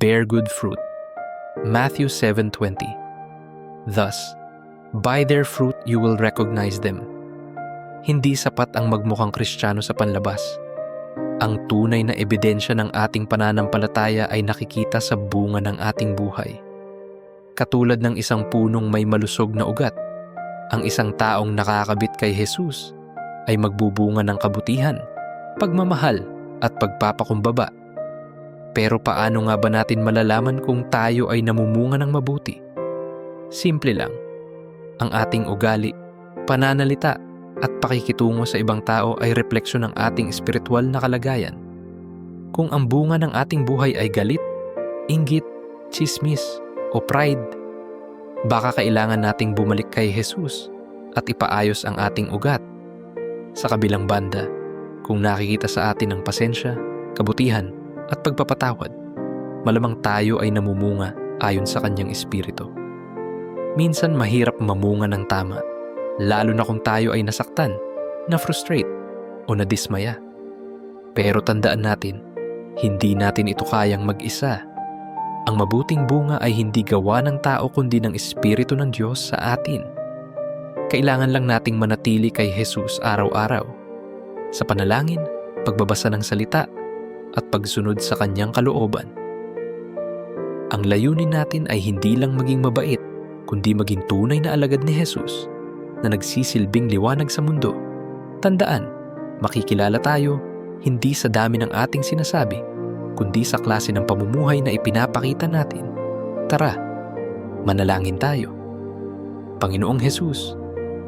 bear good fruit. Matthew 7:20. Thus, by their fruit you will recognize them. Hindi sapat ang magmukhang Kristiyano sa panlabas. Ang tunay na ebidensya ng ating pananampalataya ay nakikita sa bunga ng ating buhay. Katulad ng isang punong may malusog na ugat, ang isang taong nakakabit kay Jesus ay magbubunga ng kabutihan, pagmamahal at pagpapakumbaba. Pero paano nga ba natin malalaman kung tayo ay namumunga ng mabuti? Simple lang. Ang ating ugali, pananalita at pakikitungo sa ibang tao ay refleksyon ng ating espiritual na kalagayan. Kung ang bunga ng ating buhay ay galit, inggit, chismis o pride, baka kailangan nating bumalik kay Jesus at ipaayos ang ating ugat. Sa kabilang banda, kung nakikita sa atin ang pasensya, kabutihan at pagpapatawad, malamang tayo ay namumunga ayon sa kanyang espiritu. Minsan mahirap mamunga ng tama, lalo na kung tayo ay nasaktan, na-frustrate o nadismaya. Pero tandaan natin, hindi natin ito kayang mag-isa. Ang mabuting bunga ay hindi gawa ng tao kundi ng Espiritu ng Diyos sa atin. Kailangan lang nating manatili kay Jesus araw-araw. Sa panalangin, pagbabasa ng salita, at pagsunod sa kanyang kalooban. Ang layunin natin ay hindi lang maging mabait, kundi maging tunay na alagad ni Jesus na nagsisilbing liwanag sa mundo. Tandaan, makikilala tayo hindi sa dami ng ating sinasabi, kundi sa klase ng pamumuhay na ipinapakita natin. Tara, manalangin tayo. Panginoong Jesus,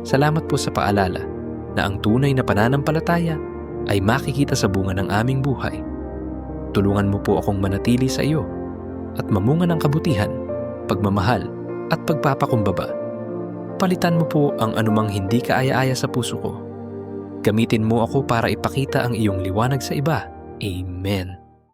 salamat po sa paalala na ang tunay na pananampalataya ay makikita sa bunga ng aming buhay. Tulungan mo po akong manatili sa iyo at mamunga ng kabutihan, pagmamahal at pagpapakumbaba. Palitan mo po ang anumang hindi kaaya-aya sa puso ko. Gamitin mo ako para ipakita ang iyong liwanag sa iba. Amen.